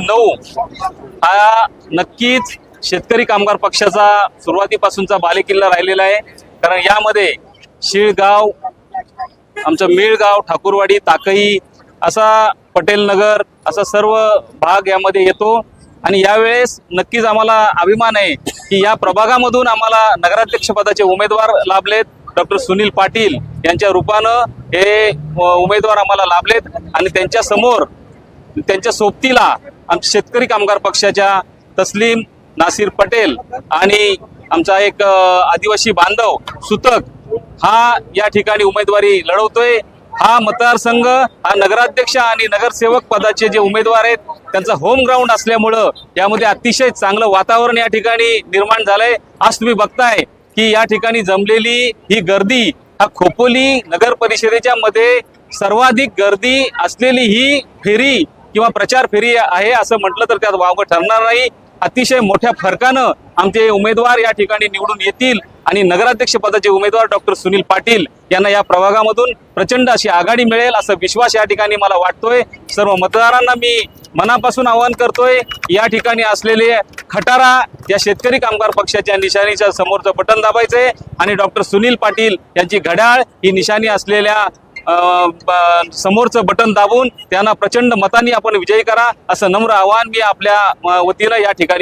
नऊ. हा नक्कीच शेतकरी कामगार पक्षाचा सुरुवातीपासूनचा बालेकिल्ला राहिलेला आहे. कारण यामध्ये शिळगाव आमचं मिळगाव ठाकूरवाडी ताकई असा पटेल नगर असा सर्व भाग यामध्ये येतो. आणि यावेळेस नक्कीच आम्हाला अभिमान आहे की या प्रभागामधून आम्हाला नगराध्यक्ष पदाचे उमेदवार लाभलेत. डॉक्टर सुनील पाटील यांच्या रूपानं हे उमेदवार आम्हाला लाभलेत. आणि त्यांच्यासमोर त्यांच्या सोबतीला आमच्या शेतकरी कामगार पक्षाच्या तस्लीम नासिर पटेल आणि आमचा एक आदिवासी बांधव सुतक हा या ठिकाणी उमेदवारी लढवतोय. हा मतदारसंघ हा नगराध्यक्ष आणि नगरसेवक पदाचे जे उमेदवार आहेत त्यांचा होम ग्राउंड असल्यामुळं यामध्ये अतिशय चांगलं वातावरण या ठिकाणी निर्माण झालंय. आज तुम्ही बघताय की या ठिकाणी जमलेली ही गर्दी हा खोपोली नगर परिषदेच्या मध्ये सर्वाधिक गर्दी असलेली ही फेरी किंवा प्रचार फेरी आहे असं म्हटलं तर त्यात वावगं ठरणार नाही. अतिशय मोठ्या फरकानं आमचे उमेदवार या ठिकाणी निवडून येतील आणि नगराध्यक्ष पदाचे उमेदवार डॉक्टर सुनील पाटील यांना या प्रभागामधून प्रचंड अशी आघाडी मिळेल असा विश्वास या ठिकाणी मला वाटतोय. सर्व मतदारांना मी मनापासून आवाहन करतोय या ठिकाणी असलेले खटारा या शेतकरी कामगार पक्षाच्या निशाणीच्या समोरचं बटन दाबायचंय आणि डॉक्टर सुनील पाटील यांची घड्याळ ही निशाणी असलेल्या समोरचं बटन दाबून त्यांना प्रचंड मतांनी आपण विजयी करा असं नम्र आवाहन मी आपल्या वतीनं या ठिकाणी